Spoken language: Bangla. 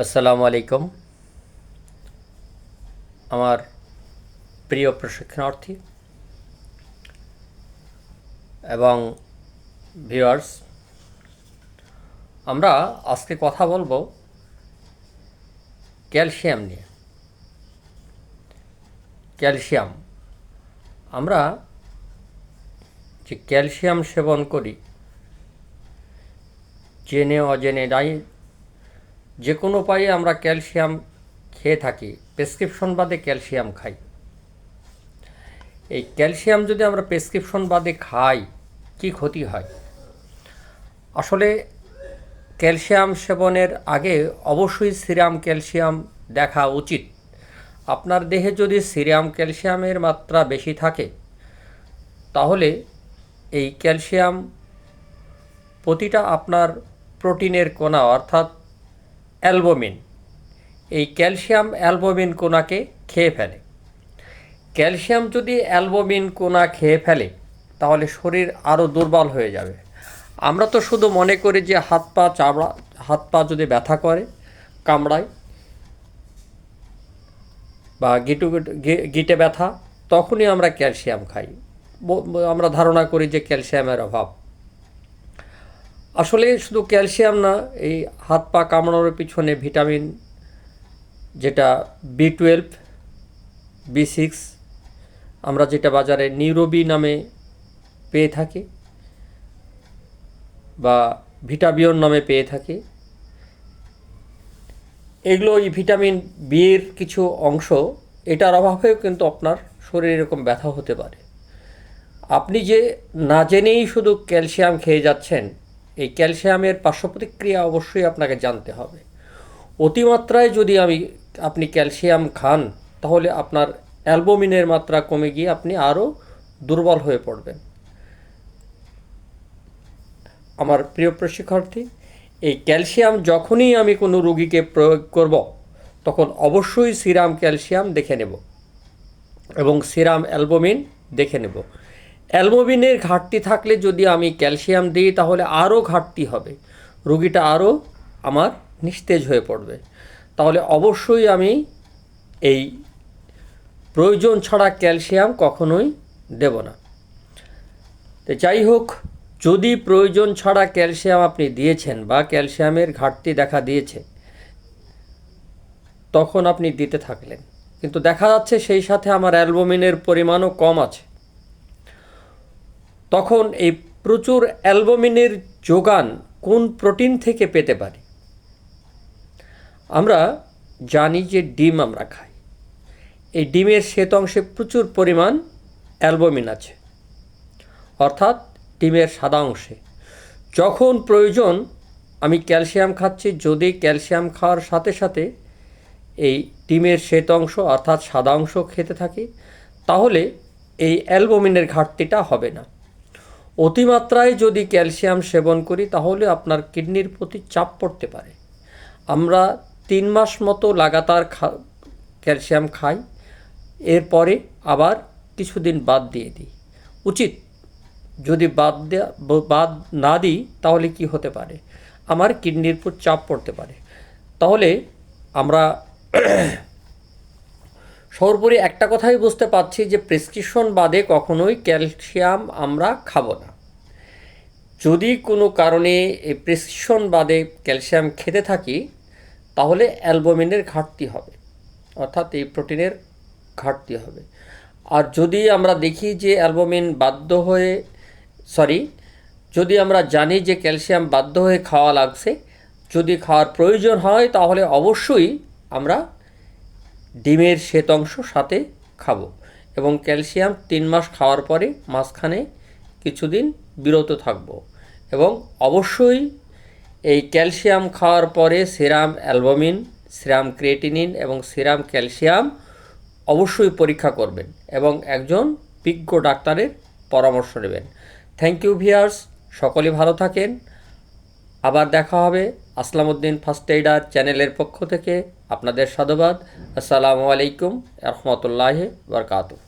আসসালামু আলাইকুম। আমার প্রিয় প্রশিক্ষণার্থী এবং ভিউয়ার্স আমরা আজকে কথা বলব ক্যালসিয়াম নিয়ে। ক্যালসিয়াম, আমরা যে ক্যালসিয়াম সেবন করি, জেনে অজেনে যে কোনো উপায়ে আমরা ক্যালসিয়াম খেয়ে থাকি, প্রেসক্রিপশন বাদে ক্যালসিয়াম খাই। এই ক্যালসিয়াম যদি আমরা প্রেসক্রিপশন বাদে খাই, কি ক্ষতি হয়? আসলে ক্যালসিয়াম সেবনের আগে অবশ্যই সিরাম ক্যালসিয়াম দেখা উচিত। আপনার দেহে যদি সিরাম ক্যালসিয়ামের মাত্রা বেশি থাকে, তাহলে এই ক্যালসিয়াম প্রতিটা আপনার প্রোটিনের কণা, অর্থাৎ অ্যালবোমিন। এই ক্যালসিয়াম অ্যালবোমিন কোনাকে খেয়ে ফেলে। ক্যালসিয়াম যদি অ্যালবোমিন কোনা খেয়ে ফেলে, তাহলে শরীর আরও দুর্বল হয়ে যাবে। আমরা তো শুধু মনে করি যে হাত পা চামড়া, হাত পা যদি ব্যথা করে, কামড়ায়, বা গিটু গিটে ব্যথা, তখনই আমরা ক্যালসিয়াম খাই। আমরা ধারণা করি যে ক্যালসিয়ামের অভাব। আসলে শুধু ক্যালসিয়াম না, এই হাত পা কামড়ানোর পিছনে ভিটামিন যেটা বি টুয়েলভ, বি সিক্স, আমরা যেটা বাজারে নিউরোবি নামে পেয়ে থাকি বা ভিটাবিয়ন নামে পেয়ে থাকি। এগুলো এই ভিটামিন বি এর কিছু অংশ, এটার অভাবেও কিন্তু আপনার শরীরে এরকম ব্যথা হতে পারে। আপনি যে না জেনেই শুধু ক্যালসিয়াম খেয়ে যাচ্ছেন এই ক্যালসিয়ামের পার্শ্ব প্রতিক্রিয়া অবশ্যই আপনাকে জানতে হবে। অতিমাত্রায় যদি আমি, আপনি ক্যালসিয়াম খান, তাহলে আপনার অ্যালবোমিনের মাত্রা কমে গিয়ে আপনি আরও দুর্বল হয়ে পড়বেন। আমার প্রিয় প্রশিক্ষার্থী, এই ক্যালসিয়াম যখনই আমি কোনো রোগীকে প্রয়োগ করব, তখন অবশ্যই সিরাম ক্যালসিয়াম দেখে নেব এবং সিরাম অ্যালবোমিন দেখে নেব। অ্যালবোমিনের ঘাটতি থাকলে যদি আমি ক্যালসিয়াম দিই, তাহলে আরও ঘাটতি হবে। রুগীটা আরও আমার নিস্তেজ হয়ে পড়বে। তাহলে অবশ্যই আমি এই প্রয়োজন ছাড়া ক্যালসিয়াম কখনোই দেব না। তো যাই হোক, যদি প্রয়োজন ছাড়া ক্যালসিয়াম আপনি দিয়েছেন বা ক্যালসিয়ামের ঘাটতি দেখা দিয়েছে, তখন আপনি দিতে থাকলেন। কিন্তু দেখা যাচ্ছে সেই সাথে আমার অ্যালবোমিনের পরিমাণও কম আছে। তখন এই প্রচুর অ্যালবোমিনের যোগান কোন প্রোটিন থেকে পেতে পারি? আমরা জানি যে ডিম আমরা খাই। এই ডিমের শ্বেত অংশে প্রচুর পরিমাণ অ্যালবোমিন আছে। অর্থাৎ ডিমের সাদা অংশে। যখন প্রয়োজন, আমি ক্যালসিয়াম খাচ্ছি, যদি ক্যালসিয়াম খাওয়ার সাথে সাথে এই ডিমের শ্বেত অংশ অর্থাৎ সাদা অংশ খেতে থাকি, তাহলে এই অ্যালবোমিনের ঘাটতিটা হবে না। অতিমাত্রায় যদি ক্যালসিয়াম সেবন করি, তাহলে আপনার কিডনির প্রতি চাপ পড়তে পারে। আমরা তিন মাস মতো লাগাতার খা, ক্যালসিয়াম খাই, এরপরে আবার কিছুদিন বাদ দিয়ে দিই। উচিত, যদি বাদ দেয়া, বাদ না দিই, তাহলে কি হতে পারে? আমার কিডনির উপর চাপ পড়তে পারে। তাহলে আমরা সর্বোপরি একটা কথাই বুঝতে পারছি যে প্রেসক্রিপশন বাদে কখনোই ক্যালসিয়াম আমরা খাব না। যদি কোনো কারণে এই প্রেসক্রিপশন বাদে ক্যালসিয়াম খেতে থাকি, তাহলে অ্যালবোমিনের ঘাটতি হবে, অর্থাৎ এই প্রোটিনের ঘাটতি হবে। আর যদি আমরা দেখি যে অ্যালবোমিন বাধ্য হয়ে, সরি, যদি আমরা জানি যে ক্যালসিয়াম বাধ্য হয়ে খাওয়া লাগছে, যদি খাওয়ার প্রয়োজন হয়, তাহলে অবশ্যই আমরা ডিমের শ্বেত অংশ সাথে খাব এবং ক্যালসিয়াম তিন মাস খাওয়ার পরে মাঝখানে কিছুদিন বিরত থাকব। এবং অবশ্যই এই ক্যালসিয়াম খাওয়ার পরে সিরাম অ্যালবমিন, সিরাম ক্রিয়েটিনিন এবং সিরাম ক্যালসিয়াম অবশ্যই পরীক্ষা করবেন এবং একজন বিজ্ঞ ডাক্তারের পরামর্শ নেবেন। থ্যাংক ইউ ভিয়ার্স সকলে ভালো থাকেন। আবার দেখা হবে আসলামউদ্দিন ফার্স্ট এইডার চ্যানেলের পক্ষ থেকে আপনাদের সাধুবাদ। আসসালামু আলাইকুম রহমতুল্লাহ বরকাতুহ।